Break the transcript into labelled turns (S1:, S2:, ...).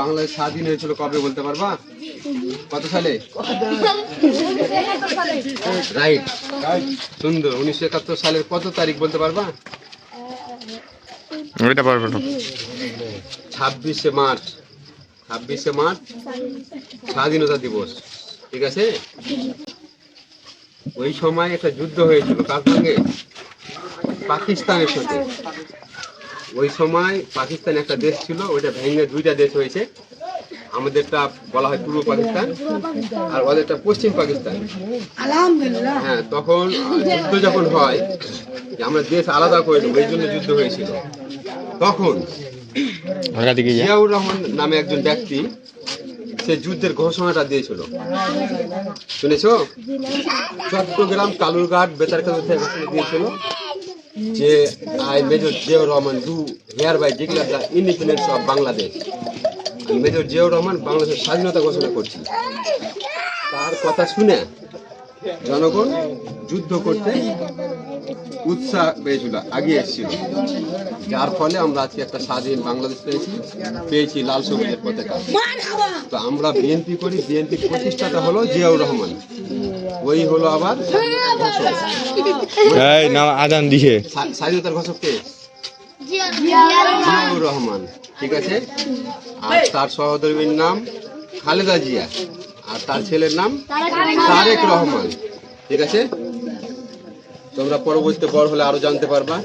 S1: বাংলাদেশ স্বাধীন হয়েছিল কবে বলতে পারবা? কত সালে? রাইট সুন্দর উনিশশো একাত্তর সালের কত তারিখ বলতে পারবা?
S2: না
S1: ছাব্বিশে মার্চ। ছাব্বিশে মার্চ স্বাধীনতা দিবস। ঠিক আছে? ওই সময় একটা যুদ্ধ হয়েছিল কার সঙ্গে? পাকিস্তানের সাথে। ওই সময় পাকিস্তান একটা দেশ ছিল ওইটা ভেঙে দুইটা দেশ হয়েছে। আমাদেরটা বলা হয় পূর্ব পাকিস্তান আর ওদেরটা পশ্চিম পাকিস্তান। হ্যাঁ তখন যুদ্ধ যখন হয় যে আমরা দেশ আলাদা করে এই জন্য যুদ্ধ হয়েছিল। তখন জিয়াউর রহমান নামে একজন ব্যক্তি সে যুদ্ধের ঘোষণাটা দিয়েছিল। শুনেছো? চট্টগ্রাম কালুরঘাট বেতারকাল ঘোষণা দিয়েছিল। যে I major Ziaur Rahman do hereby declare the independence of Bangladesh. আমি মেজর জিয়াউর রহমান বাংলাদেশের স্বাধীনতা ঘোষণা করছি তার কথা শুনে জনগণ যুদ্ধ করতে উৎসাহ পেয়েছিল আগে এসেছিল। যার ফলে আমরা আজকে একটা স্বাধীন বাংলাদেশ পেয়েছি পেয়েছি লাল সবুজের পতাকা। তো আমরা বিএনপি করি বিএনপির প্রতিষ্ঠাতা হলো জিয়াউর রহমান। ওই হলো আবার ঘোষক।
S2: এই না আজান দিছে।
S1: স্বাধীনতার ঘোষক কে? জিয়াউর রহমান। ঠিক আছে? আর তার সহোদরীর নাম খালেদা জিয়া। আর তার ছেলের নাম তারেক রহমান। ঠিক আছে? তোমরা পরবর্তীতে বড় হলে আরও জানতে পারবা।